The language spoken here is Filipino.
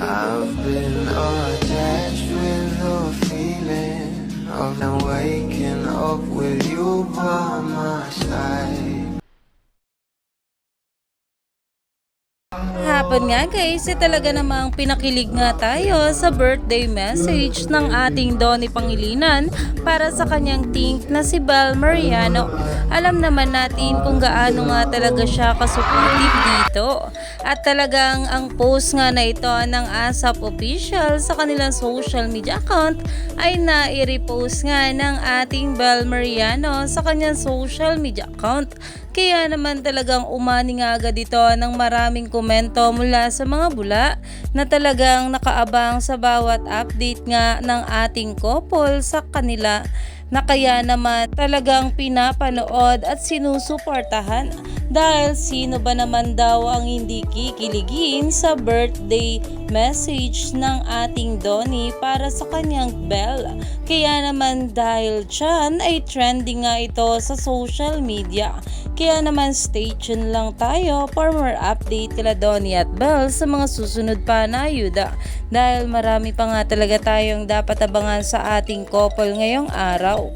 I've been attached with the feeling of now waking up with you by my side. Hapon nga guys, eh, talaga namang pinakilig nga tayo sa birthday message ng ating Donnie Pangilinan para sa kanyang tink na si Bel Mariano. Alam naman natin kung gaano nga talaga siya kasupportive dito. At talagang ang post nga na ito ng ASAP official sa kanilang social media account ay nai-repost nga ng ating Bel Mariano sa kanyang social media account. Kaya naman talagang umani nga agad ito ng maraming komento mula sa mga bula na talagang nakaabang sa bawat update nga ng ating couple sa kanila na kaya naman talagang pinapanood at sinusuportahan dahil sino ba naman daw ang hindi kikiligin sa birthday message ng ating Donnie para sa kanyang Belle. Kaya naman dahil dyan ay trending nga ito sa social media. Kaya naman stay tuned lang tayo for more update kila Donnie at Belle sa mga susunod pa na ayuda. Dahil marami pa nga talaga tayong dapat abangan sa ating couple ngayong araw.